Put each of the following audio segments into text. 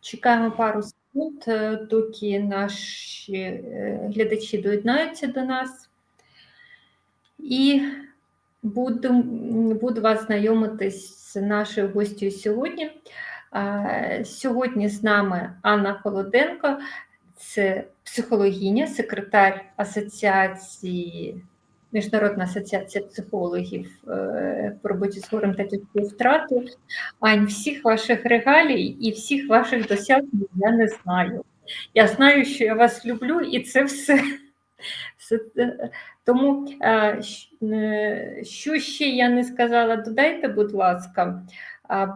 Чекаємо пару секунд, е, доки наші е, глядачі доєднаються до нас. І буду, буду вас знайомитись з нашою гостю сьогодні. Сьогодні з нами Анна Холоденко, це психологиня, секретар Асоціації, Міжнародна асоціація психологів е, по роботі з горем та тяжкою втратою. Ань, всіх ваших регалій і всіх ваших досягнень я не знаю. Я знаю, що я вас люблю, і це все. Все Тому, е, е, що ще я не сказала, додайте, будь ласка,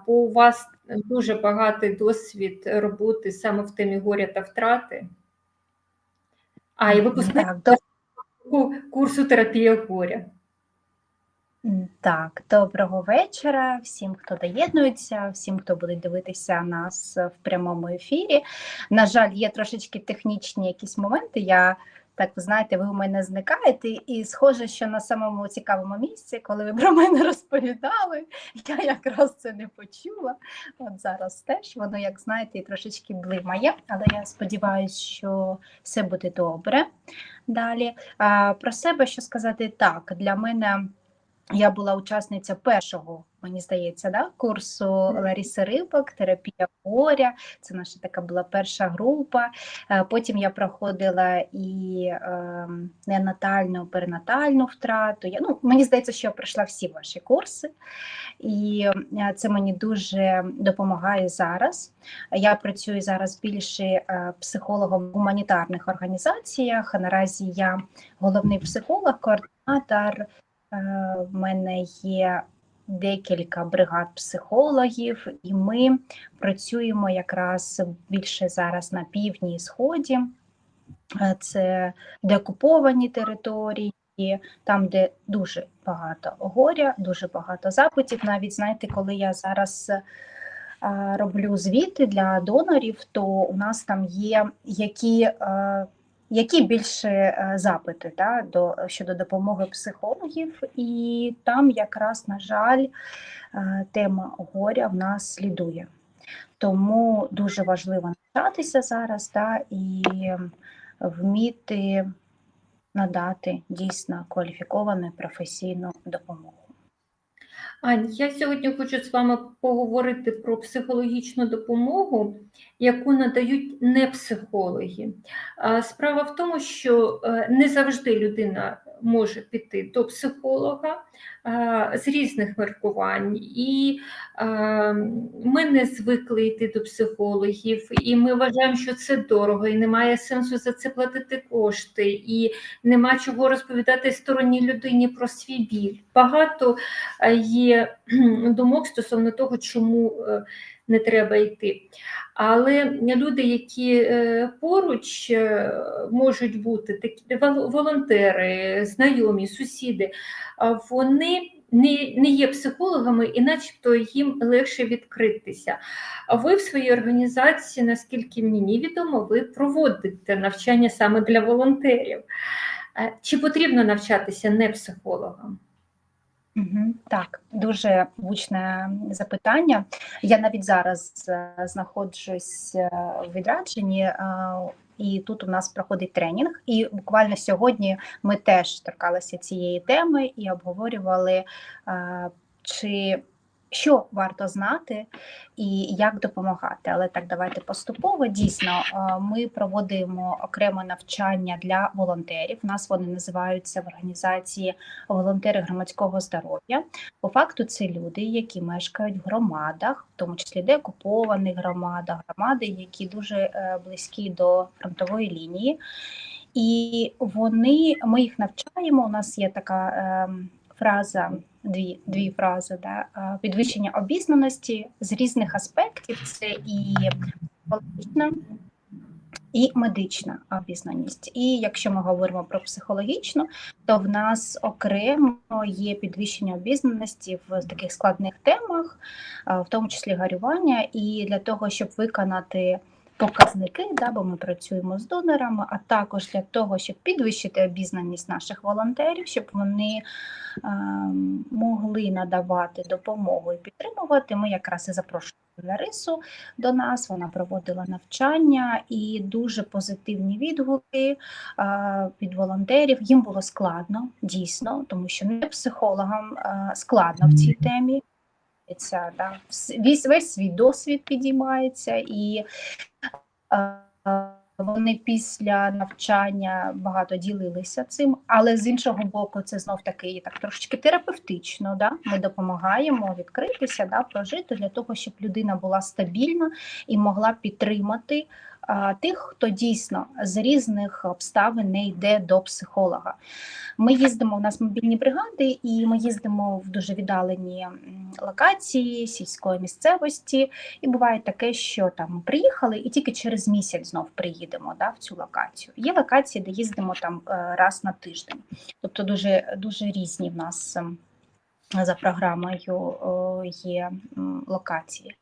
бо у вас дуже багатий досвід роботи саме в темі горя та втрати. А, і випускник До- курсу терапія горя. так, доброго вечора всім, хто доєднується, всім, хто буде дивитися нас в прямому ефірі. На жаль, є трошечки технічні якісь моменти. Я так ви знаєте, ви у мене зникаєте, і схоже, що на самому цікавому місці, коли ви про мене розповідали, я якраз це не почула. От зараз теж воно, як знаєте, трошечки блимає, але я сподіваюся, що все буде добре. Далі про себе що сказати так, для мене. Я була учасниця першого, мені здається, да, курсу Ларіси Рибок, терапія горя. Це наша така була перша група. Е, Потім я проходила і е, неонатальну, перинатальну втрату. Я, ну, мені здається, що я пройшла всі ваші курси, і е, це мені дуже допомагає зараз. Я працюю зараз більше е, психологом в гуманітарних організаціях. Наразі я головний психолог, координатор. В мене є декілька бригад психологів, і ми працюємо якраз більше зараз на півдні і сході. Е, Це деокуповані території, там, де дуже багато горя, дуже багато запитів. Навіть знаєте, коли я зараз е, роблю звіти для донорів, то у нас там є які. Які більше е, запити да, до, щодо допомоги психологів, і там якраз, на жаль, е, тема горя в нас слідує. Тому дуже важливо навчатися зараз да, і вміти надати дійсно кваліфіковану професійну допомогу. Ань, я сьогодні хочу з вами поговорити про психологічну допомогу, яку надають не психологи. Справа в тому, що е, не завжди людина може піти до психолога е, з різних міркувань. І е, ми не звикли йти до психологів, і ми вважаємо, що це дорого, і немає сенсу за це платити кошти, і нема чого розповідати сторонній людині про свій біль. Багато е, є думок стосовно того, чому не треба йти. Але люди, які е, поруч е, можуть бути, такі волонтери, знайомі, сусіди, вони не, є психологами, і начебто їм легше відкритися. А ви в своїй організації, наскільки мені відомо, ви проводите навчання саме для волонтерів. Е, Чи потрібно навчатися не психологам? Так, дуже влучне запитання. Я навіть зараз е, знаходжусь е, в відрядженні, е, і тут у нас проходить тренінг. І буквально сьогодні ми теж торкалися цієї теми і обговорювали, е, чи що варто знати і як допомагати. Але так, давайте поступово. Дійсно, е, ми проводимо окреме навчання для волонтерів. У нас вони називаються в організації волонтери громадського здоров'я. По факту це люди, які мешкають в громадах, в тому числі деокупованих громадах, громади, які дуже е, близькі до фронтової лінії. І вони, ми їх навчаємо. У нас є така ем, фраза, дві, дві фрази, да, підвищення обізнаності з різних аспектів. Це і психологічна, і медична обізнаність. І якщо ми говоримо про психологічну, то в нас окремо є підвищення обізнаності в таких складних темах, в тому числі гарювання, і для того, щоб виконати показники, да, бо ми працюємо з донорами, а також для того, щоб підвищити обізнаність наших волонтерів, щоб вони е, могли надавати допомогу і підтримувати, ми якраз і запрошуємо Ларису до нас, вона проводила навчання і дуже позитивні відгуки а, від волонтерів. Їм було складно, дійсно, тому що не психологам а, складно в цій темі. Це, да, весь, весь свій досвід підіймається, і а, вони після навчання багато ділилися цим, але з іншого боку, це знов таки так трошечки терапевтично. Да? Ми допомагаємо відкритися, да, прожити для того, щоб людина була стабільна і могла підтримати тих, хто дійсно з різних обставин не йде до психолога. Ми їздимо, у нас мобільні бригади, і ми їздимо в дуже віддалені локації сільської місцевості. І буває таке, що там приїхали, і тільки через місяць знов приїдемо да, в цю локацію. Є локації, де їздимо там е, раз на тиждень. Тобто дуже, дуже різні в нас за програмою є локації.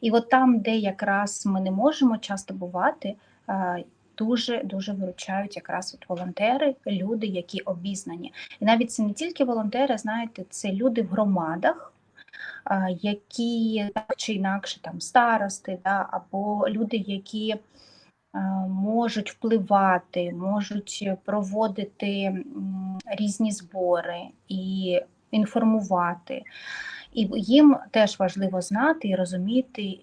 І от там, де якраз ми не можемо часто бувати, е, дуже дуже виручають якраз от волонтери, люди, які обізнані. І навіть це не тільки волонтери, знаєте, це люди в громадах, які так чи інакше там старости, да, або люди, які а, можуть впливати, можуть проводити різні збори і інформувати. І їм теж важливо знати і розуміти,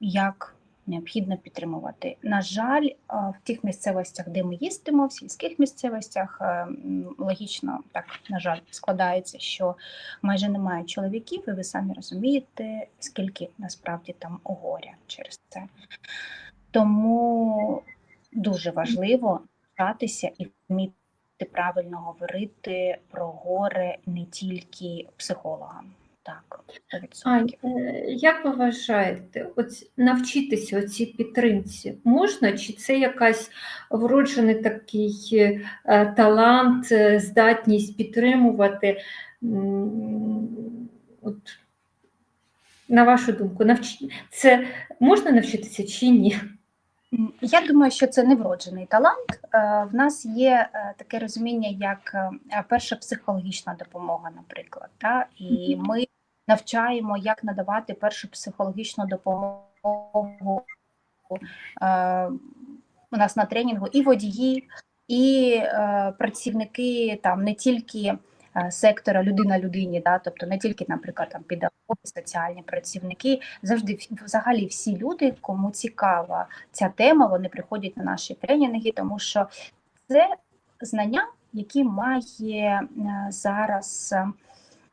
як необхідно підтримувати. На жаль, в тих місцевостях, де ми їздимо, в сільських місцевостях, логічно так, на жаль, складається, що майже немає чоловіків, і ви самі розумієте, скільки насправді там горя через це. Тому дуже важливо вчатися і вміти правильно говорити про горе не тільки психологам. Так, 100%. Ань, е, як ви вважаєте, оць, навчитися оцій підтримці можна, чи це якась вроджений такий е, талант, е, здатність підтримувати? От, на вашу думку, навч... це можна навчитися чи ні? Я думаю, що це не вроджений талант. Е, В нас є е, таке розуміння, як е, перша психологічна допомога, наприклад. Та? І ми навчаємо, як надавати першу психологічну допомогу. У нас на тренінгу і водії, і працівники там не тільки сектора людина людині, да, тобто не тільки, наприклад, там педагоги, соціальні працівники, завжди взагалі всі люди, кому цікава ця тема, вони приходять на наші тренінги, тому що це знання, які має е, зараз е,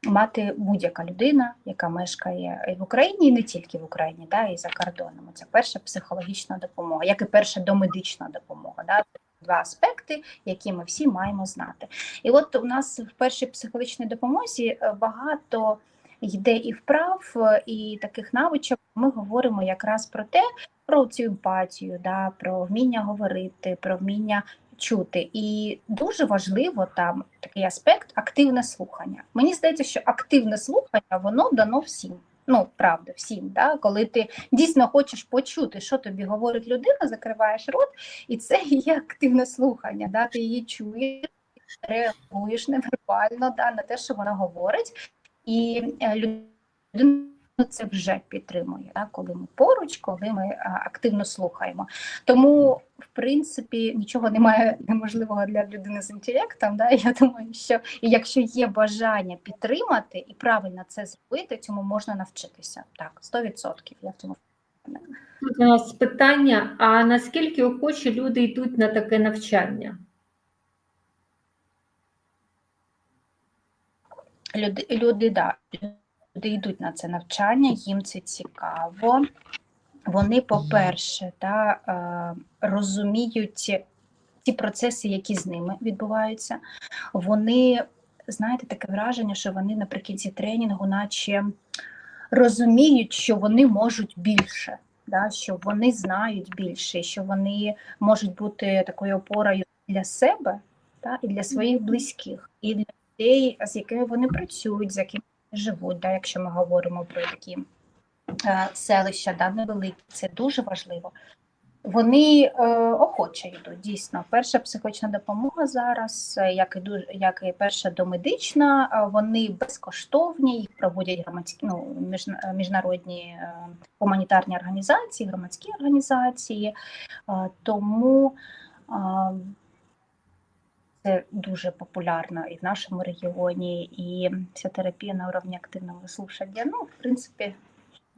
мати будь-яка людина, яка мешкає в Україні, і не тільки в Україні, да, і за кордоном. Це перша психологічна допомога, як і перша домедична допомога. Да. Два аспекти, які ми всі маємо знати. І от у нас в першій психологічній допомозі е, багато йде і вправ, е, і таких навичок. Ми говоримо якраз про те, про цю емпатію, да, про вміння говорити, про вміння чути. І дуже важливо там такий аспект активне слухання. Мені здається, що активне слухання воно дано всім. Ну, правда, всім, да? коли ти дійсно хочеш почути, що тобі говорить людина, закриваєш рот, і це є активне слухання. Да? Ти її чуєш, реагуєш невербально да, на те, що вона говорить, і е, людина це вже підтримує, да, коли ми поруч, коли ми а, активно слухаємо. Тому, в принципі, нічого немає неможливого для людини з інтелектом. Да? Я думаю, що і якщо є бажання підтримати і правильно це зробити, цьому можна навчитися. Так, 100% я в цьому. Тут у нас питання: а наскільки охочі люди йдуть на таке навчання? Люди, люди, да, йдуть на це навчання, їм це цікаво. Вони, по-перше, да, е, розуміють ті процеси, які з ними відбуваються. Вони, знаєте, таке враження, що вони наприкінці тренінгу, наче розуміють, що вони можуть більше, да, що вони знають більше, що вони можуть бути такою опорою для себе да, і для своїх близьких, і для людей, з якими вони працюють, з якими живуть, да, якщо ми говоримо про такі е, селища, да, невеликі, це дуже важливо. Вони е, охоче йдуть. Дійсно, перша психологічна допомога зараз, е, як і дуже як і перша домедична, е, вони безкоштовні, їх проводять громадські ну, міжна- міжнародні е, гуманітарні організації, громадські організації. Е, тому це дуже популярно і в нашому регіоні, і вся терапія на уровні активного слушання. Ну, в принципі,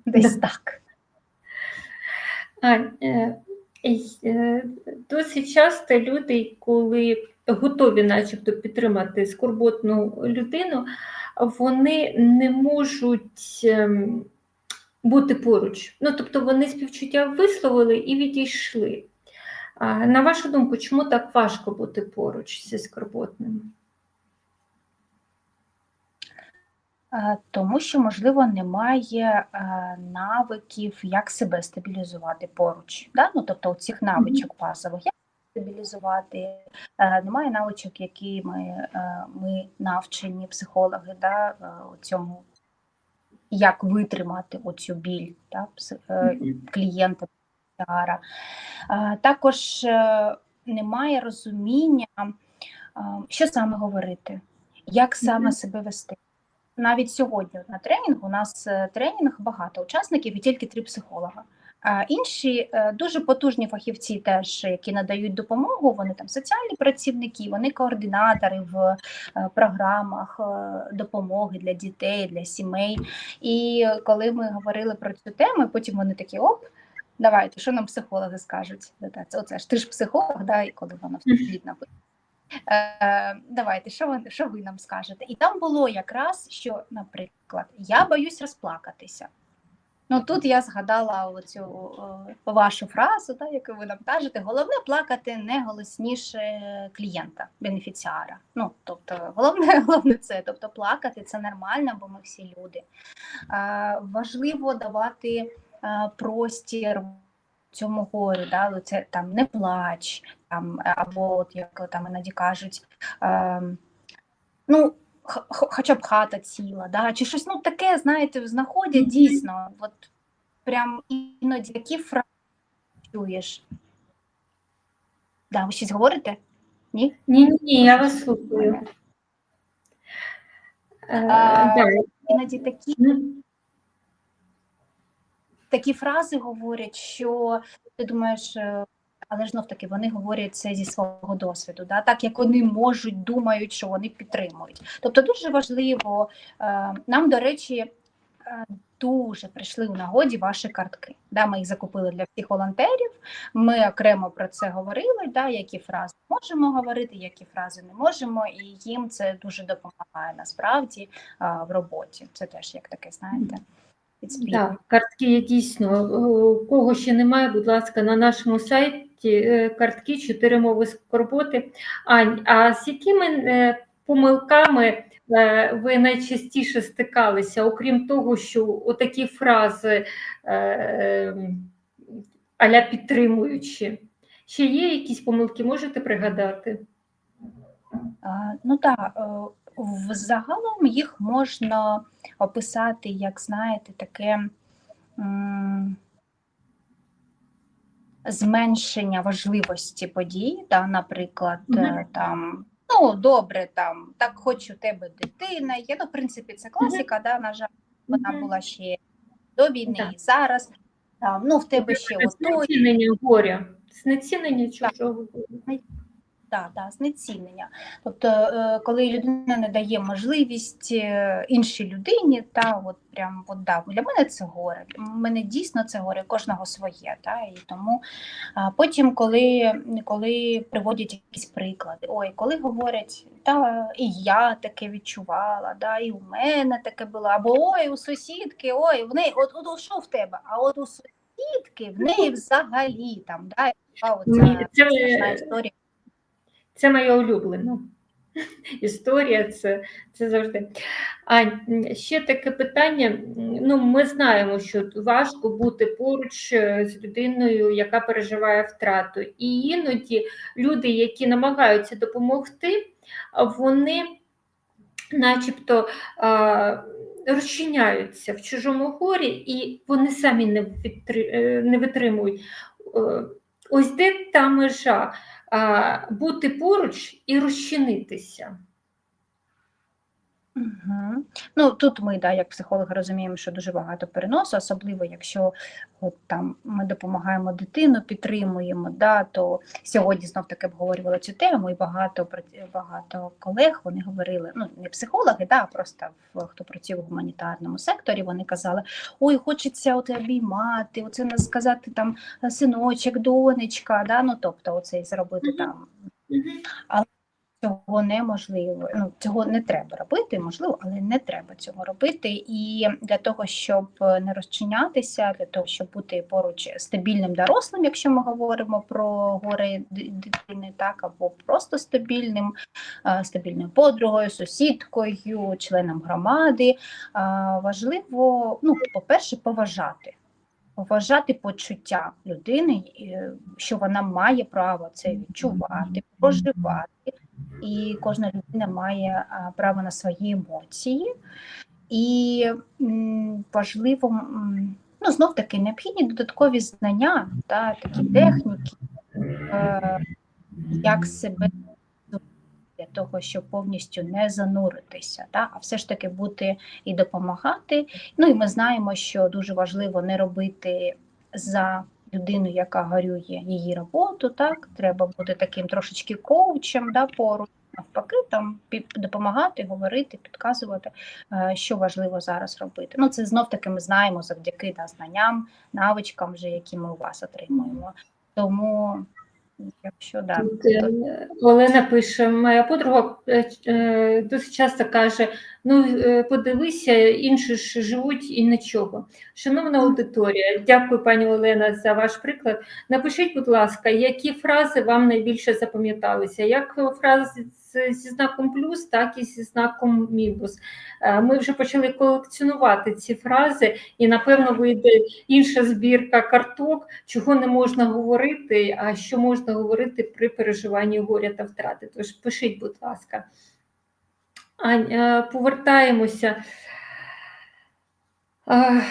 десь так. Ань, е, е, досить часто люди, коли готові начебто підтримати скорботну людину, вони не можуть ем, бути поруч. Ну, тобто вони співчуття висловили і відійшли. На вашу думку, чому так важко бути поруч зі скорботним? Е, Тому що, можливо, немає навиків, як себе стабілізувати поруч. Да? Ну, тобто цих навичок базових, як стабілізувати, немає навичок, які ми, ми навчені психологи, да? у цьому, як витримати оцю біль да? е, клієнта. Е, Також е, немає розуміння, е, що саме говорити, як саме себе вести. Навіть сьогодні на тренінгу у нас е, тренінг багато учасників і тільки три психолога. А інші дуже потужні фахівці, теж які надають допомогу. Вони там соціальні працівники, вони координатори в програмах допомоги для дітей, для сімей. І коли ми говорили про цю тему, потім вони такі оп. Давайте, що нам психологи скажуть? Оце ж ти ж психолог, да, і коли вона в світ написано. Е, давайте, що ви, що ви нам скажете? І там було якраз, що, наприклад, я боюсь розплакатися. Ну тут я згадала оцю е, вашу фразу, да, яку ви нам кажете. Головне плакати не голосніше клієнта, бенефіціара. Ну, тобто, головне, головне це. Тобто, плакати це нормально, бо ми всі люди. Е, важливо давати простір цьому горю, да, це там не плач, там, е, або от як там іноді кажуть, е, ну, хоча б хата ціла, да, чи щось ну, таке, знаєте, знаходять дійсно, от прям іноді такі фрази чуєш. Да, ви щось говорите? Ні? Ні, ні, ні, я вас слухаю. Е, да. Іноді такі Ну, такі фрази говорять, що ти думаєш, е, але знов таки вони говорять це зі свого досвіду, да? так як вони можуть, думають, що вони підтримують. Тобто дуже важливо, е, нам, до речі, е, дуже прийшли у нагоді ваші картки. Да? Ми їх закупили для всіх волонтерів. Ми окремо про це говорили, да? які фрази можемо говорити, які фрази не можемо, і їм це дуже допомагає насправді в роботі. Це теж як таке, знаєте. Так, картки є дійсно. У кого ще немає, будь ласка, на нашому сайті е, картки чотири мови скорботи. Ань, а з якими е, помилками е, ви найчастіше стикалися, окрім того, що отакі фрази аля підтримуючі? Ще є якісь помилки, можете пригадати? А, Ну так, е, в загалом їх можна описати, як знаєте, таке зменшення важливості подій, да, наприклад, е, там. Ну, добре, там так хоч у тебе дитина є. Ну, в принципі, це класика, да, на жаль, вона Мгм. була ще до війни Так. і зараз. Там, ну, в тебе ще Знецінення горя, знецінення чужого горя. Да, да, знецінення. Тобто, е, коли людина не дає можливість е, іншій людині, та от прям от да, для мене це горе. Для мене дійсно це горе, кожного своє. Та, і тому а потім, коли, коли приводять якісь приклади, ой, коли говорять, та і я таке відчувала, да, і у мене таке було, або ой, у сусідки, ой, в неї, от, от що в тебе? А от у сусідки в неї взагалі там, да, а оця Ні, це- історія. Це моя улюблена історія, це, це завжди. А ще таке питання. Ну, ми знаємо, що важко бути поруч е, з людиною, яка переживає втрату. І іноді люди, які намагаються допомогти, вони начебто розчиняються в чужому горі, і вони самі не, е, не витримують. Ось де та межа бути поруч і розчинитися. Угу. Ну тут ми, да, як психологи, розуміємо, що дуже багато переносу, особливо якщо от там ми допомагаємо дитину, підтримуємо, да, то сьогодні знов таки обговорювали цю тему, і багато багато колег вони говорили, ну не психологи, да, а просто хто працює в гуманітарному секторі, вони казали: ой, хочеться от обіймати, оце не сказати там синочок, донечка, да, ну тобто, оце зробити там цього неможливо. Ну цього не треба робити, можливо, але не треба цього робити. І для того, щоб е, не розчинятися, для того, щоб бути поруч стабільним дорослим, якщо ми говоримо про горе д- дитини, так або просто стабільним, е, стабільною подругою, сусідкою, членом громади, е, важливо, ну, по-перше, поважати. Поважати почуття людини, що вона має право це відчувати, проживати, і кожна людина має право на свої емоції. І важливо, ну, знов таки, необхідні додаткові знання, та, такі техніки, е, як себе для того, щоб повністю не зануритися, та, а все ж таки бути і допомагати. Ну і ми знаємо, що дуже важливо не робити за людину, яка горює її роботу. Так, треба бути таким трошечки коучем, да, поруч. Навпаки, там допомагати, говорити, підказувати, е, що важливо зараз робити. Ну, це знов таки ми знаємо завдяки да, знанням, навичкам, вже, які ми у вас отримуємо. Тому, якщо да, Тут, е, Олена пише: моя подруга е, е, досить часто каже: ну е, подивися, інші ж живуть і нічого. Шановна аудиторія, дякую, пані Олена, за ваш приклад. Напишіть, будь ласка, які фрази вам найбільше запам'яталися? Як фрази зі знаком плюс, так і зі знаком мінус. Е, Ми вже почали колекціонувати ці фрази, і напевно вийде інша збірка карток, чого не можна говорити, а що можна говорити при переживанні горя та втрати. Тож пишіть, будь ласка. Ань, е, повертаємося. Е,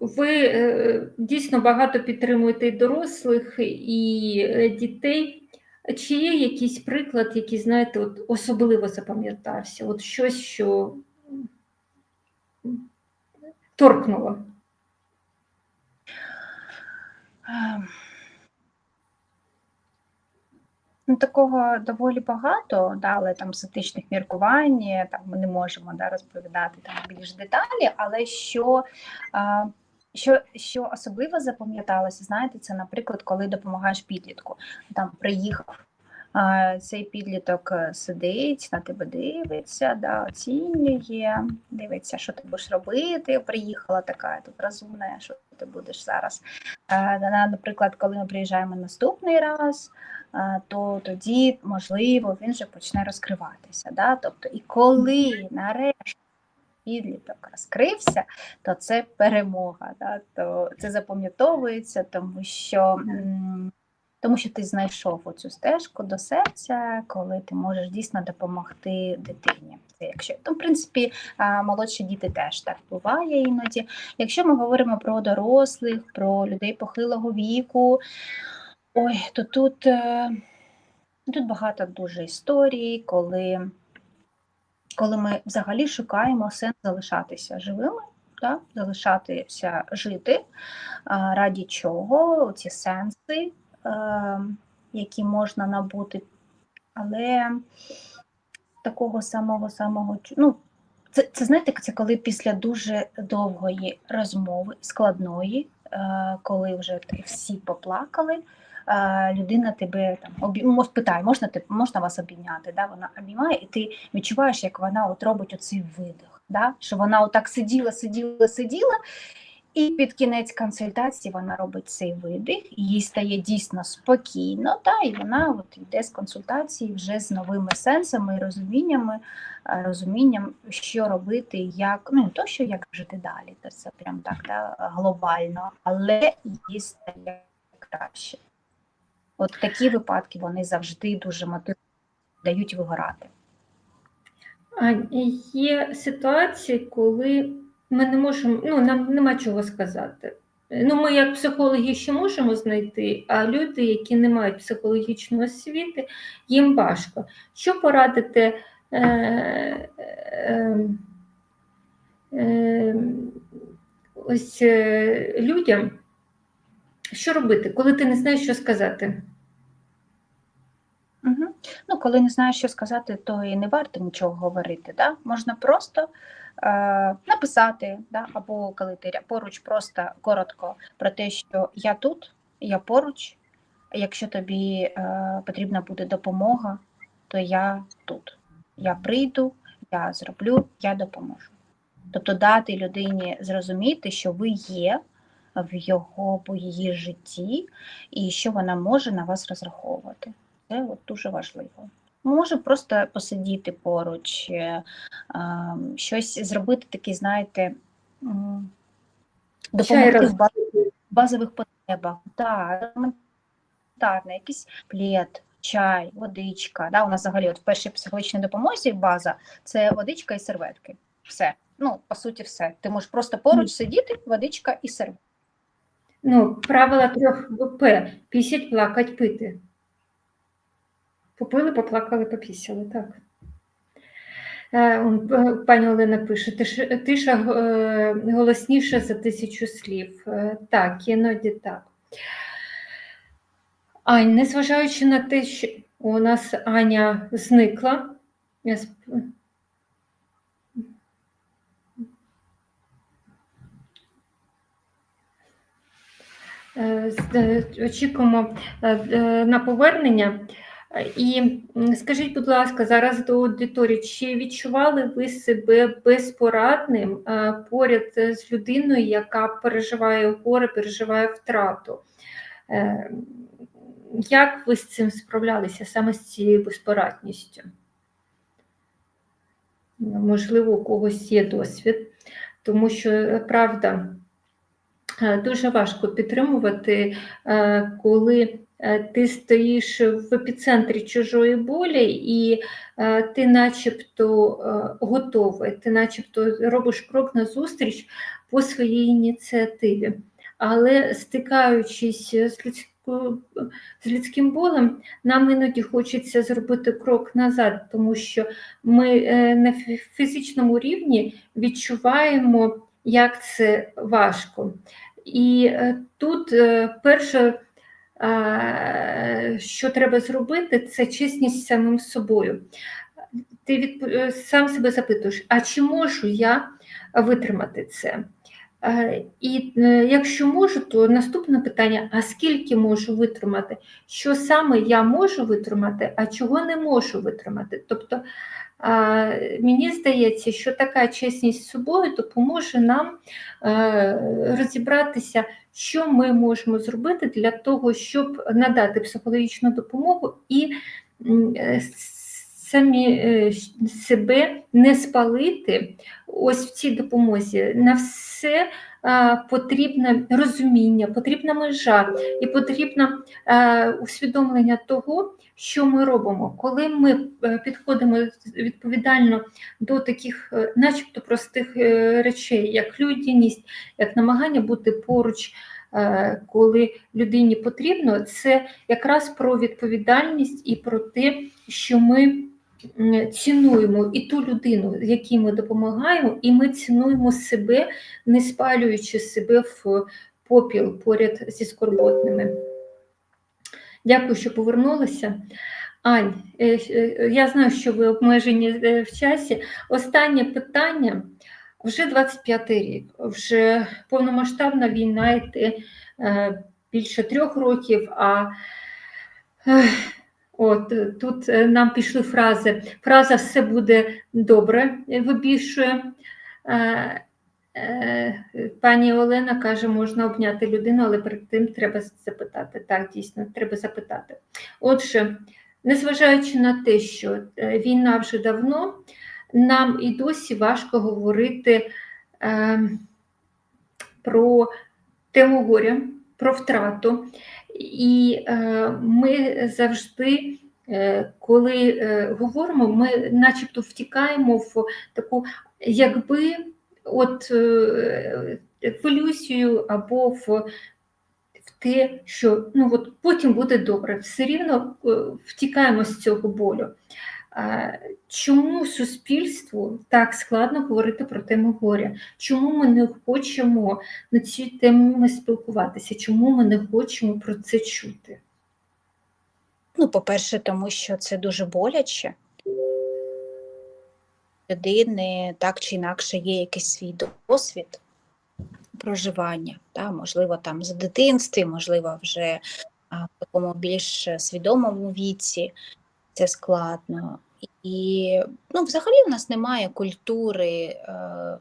Ви дійсно багато підтримуєте і дорослих і дітей. Чи є якийсь приклад, який, знаєте, от особливо запам'ятався? От щось, що торкнуло? Ем. Ну, такого доволі багато, да, але там з етичних міркувань там ми не можемо да, розповідати там більш деталі, але що, а, що, що особливо запам'яталося, знаєте, це, наприклад, коли допомагаєш підлітку. Там приїхав а, цей підліток е, сидить, на тебе дивиться, да, оцінює, дивиться, що ти будеш робити. Приїхала така тут розумна, що ти будеш зараз. Е, Наприклад, коли ми приїжджаємо наступний раз, е, то тоді, можливо, він вже почне розкриватися. Да? Тобто, і коли нарешті підліток розкрився, то це перемога. Да? То це запам'ятовується, тому що. Тому що ти знайшов оцю стежку до серця, коли ти можеш дійсно допомогти дитині. Це якщо то, в принципі, молодші діти теж так буває іноді. Якщо ми говоримо про дорослих, про людей похилого віку, ой, то тут, е, тут багато дуже історій, коли, коли ми взагалі шукаємо сенс залишатися живими, так? залишатися жити, раді чого ці сенси, е, які можна набути, але такого самого самого ну, це, це знаєте, це коли після дуже довгої розмови, складної, е, коли вже всі поплакали, людина тебе там обі... питає, можна ти можна вас обійняти? Да? Вона обіймає, і ти відчуваєш, як вона от робить оцей видих, да? що вона отак сиділа, сиділа, сиділа. І під кінець консультації вона робить цей видих, їй стає дійсно спокійно, та, і вона от йде з консультації вже з новими сенсами і розуміннями, е, розумінням, що робити, як ну то, що як жити далі, це прям так да, глобально, але їй стає краще. От такі випадки вони завжди дуже мотивують, дають вигорати. Ань, є ситуації, коли ми не можемо, ну нам нема чого сказати. Ну, ми як психологи ще можемо знайти, а люди, які не мають психологічної освіти, їм важко. Що порадити е, е, е, ось е, людям, що робити, коли ти не знаєш, що сказати? Угу. Ну, коли не знаєш, що сказати, то і не варто нічого говорити. Да? Можна просто е, написати, да? або коли ти поруч, просто коротко про те, що я тут, я поруч. Якщо тобі е, потрібна буде допомога, то я тут. Я прийду, я зроблю, я допоможу. Тобто дати людині зрозуміти, що ви є в його або її житті, і що вона може на вас розраховувати. Це от дуже важливо. Може просто посидіти поруч, е, щось зробити таке, знаєте, допомогти в базових потребах. Елементарно, якийсь плед, чай, водичка. Да, у нас взагалі от в першій психологічній допомозі база це водичка і серветки. Все. Ну, по суті, все. Ти можеш просто поруч сидіти, водичка і серветки. Ну, правила трьох ВП. Пісять, плакать, пити. Попили, поплакали, попісяли, так. Е, Пані Олена пише, «Тиш- тиша е, голосніша за тисячу слів. Е, Так, іноді так. Ань, незважаючи на те, що у нас Аня зникла. Я сп- Е, з- е, Очікуємо е, е, на повернення. Е, І скажіть, будь ласка, зараз до аудиторії, чи відчували ви себе безпорадним е, поряд з людиною, яка переживає горе, переживає втрату? Е, Як ви з цим справлялися саме з цією безпорадністю? Можливо, у когось є досвід, тому що е, правда. Е, Дуже важко підтримувати, е, коли е, ти стоїш в епіцентрі чужої болі, і ти начебто готовий, ти начебто робиш крок назустріч по своїй ініціативі. Але стикаючись з людською, з людським болем, нам іноді хочеться зробити крок назад, тому що ми на фізичному рівні відчуваємо, як це важко. І е, тут е, перше, е, що треба зробити, це чесність самим собою. Ти від, сам себе запитуєш, а чи можу я витримати це? Е, І е, якщо можу, то наступне питання: а скільки можу витримати? Що саме я можу витримати, а чого не можу витримати? Тобто мені здається, що така чесність з собою допоможе нам е, розібратися, що ми можемо зробити для того, щоб надати психологічну допомогу і самі себе не спалити ось в цій допомозі. На все е, потрібне розуміння, потрібна межа і потрібне усвідомлення того, що ми робимо, коли ми е, підходимо відповідально до таких, е, начебто простих речей, як людяність, як намагання бути поруч, коли людині потрібно, це якраз про відповідальність і про те, що ми цінуємо і ту людину, якій ми допомагаємо, і ми цінуємо себе, не спалюючи себе в попіл поряд зі скорботними. Дякую, що повернулися. Ань, е, е, я знаю, що ви обмежені е, в часі. Останнє питання. Вже 25-й рік, вже повномасштабна війна е, більше трьох років. А от е, тут е, нам пішли фрази. Фраза все буде добре вибільшує. Е, Пані Олена каже, можна обняти людину, але перед тим треба запитати. Так, дійсно, треба запитати. Отже, незважаючи на те, що війна вже давно, нам і досі важко говорити е, про тему горя, про втрату. І е, ми завжди, е, коли е, говоримо, ми начебто втікаємо в таку, якби от в ілюзію або в, в те, що ну, от потім буде добре. Все рівно втікаємо з цього болю. Чому суспільству так складно говорити про тему горя? Чому ми не хочемо на ці теми спілкуватися? Чому ми не хочемо про це чути? Ну, по-перше, тому що це дуже боляче. Людини так чи інакше є якийсь свій досвід проживання, та, можливо, там з дитинстві, можливо, вже в такому більш свідомому віці це складно. І ну, взагалі в нас немає культури е,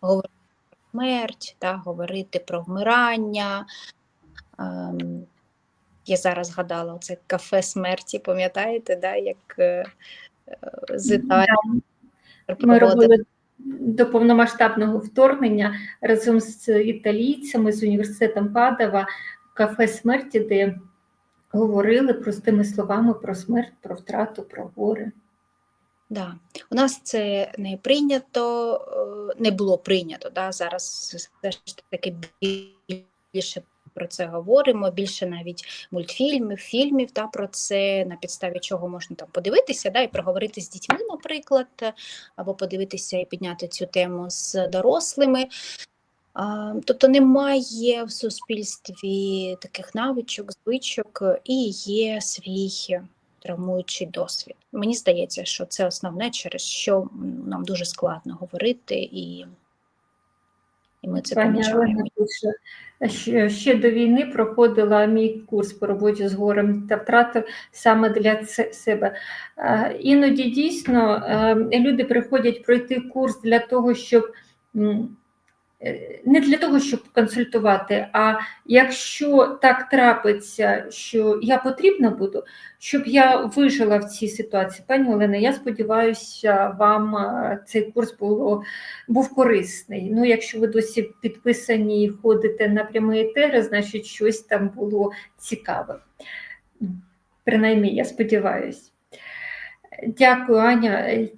говорити про смерть, та, говорити про вмирання. Ем, я зараз згадала це кафе смерті, пам'ятаєте, да, як е, е, з Італії Ми робили до повномасштабного вторгнення разом з італійцями з університетом Падова кафе смерті, де говорили простими словами про смерть, про втрату, про горе. Да. У нас це не прийнято, е, не було прийнято. Да? Зараз все ж таки більше про це говоримо, більше навіть мультфільмів, фільмів та, про це, на підставі чого можна там подивитися, да, і проговорити з дітьми, наприклад, або подивитися і підняти цю тему з дорослими. Тобто немає в суспільстві таких навичок, звичок, і є свій травмуючий досвід. Мені здається, що це основне, через що нам дуже складно говорити, і, і ми це Пані помічаємо. Ще до війни проходила мій курс по роботі з горем та втратив саме для себе. Іноді дійсно е, люди приходять пройти курс для того, щоб не для того, щоб консультувати, а якщо так трапиться, що я потрібна буду, щоб я вижила в цій ситуації. Пані Олена, я сподіваюся, вам е, цей курс було був корисний. Ну, якщо ви досі підписані і ходите на прямий етер, значить щось там було цікаве. Принаймні, я сподіваюся. Дякую, Аня.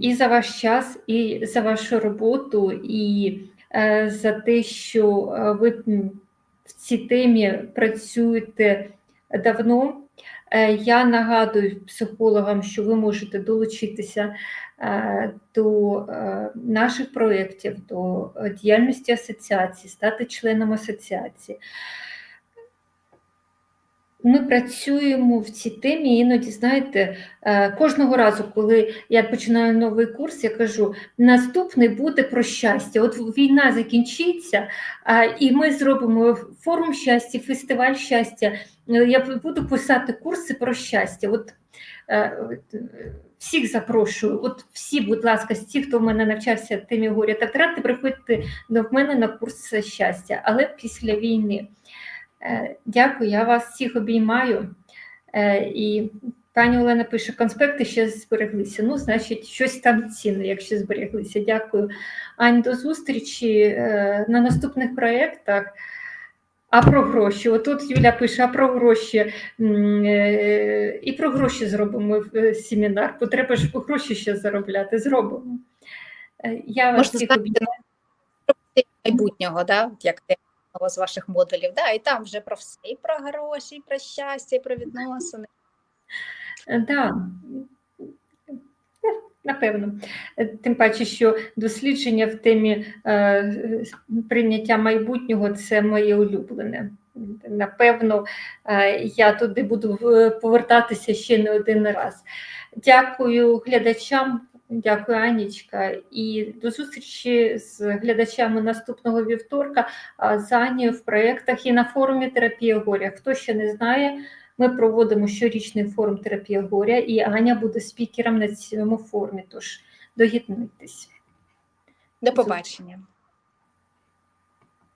І за ваш час, і за вашу роботу, і е, за те, що е, ви в цій темі працюєте давно. Е, Я нагадую психологам, що ви можете долучитися до наших проєктів, до діяльності асоціації, стати членом асоціації. Ми працюємо в цій темі, іноді, знаєте, е, кожного разу, коли я починаю новий курс, я кажу: наступний буде про щастя. От війна закінчиться, і ми зробимо форум щастя, фестиваль щастя. Я буду писати курси про щастя. От е, всіх запрошую. От всі, будь ласка, з ті, хто в мене навчався темі горя та втрати, приходьте до мене на курс щастя, але після війни. Е, Дякую, я вас всіх обіймаю. Е, І пані Олена пише: конспекти ще збереглися. Ну, значить, щось там цінне, якщо збереглися. Дякую. Ань, до зустрічі е, на наступних проєктах. А про гроші. Отут Юля пише, а про гроші. І про гроші зробимо е, семінар, бо треба ж гроші ще заробляти. Зробимо. Я вас Можна всіх обіймаю. майбутнього, да? як одного з ваших модулів. Да? І там вже про все, і про гроші, і про щастя, і про відносини. Да. Е, Напевно, Е, тим паче, що дослідження в темі е, прийняття майбутнього це моє улюблене. Напевно, я туди буду повертатися ще не один раз. Дякую глядачам, дякую, Анічка, і до зустрічі з глядачами наступного вівторка з Анією в проєктах і на форумі Терапія горя. Хто ще не знає, ми проводимо щорічний форум терапія горя, і Аня буде спікером на цьому форумі. Тож доєднуйтесь. До побачення.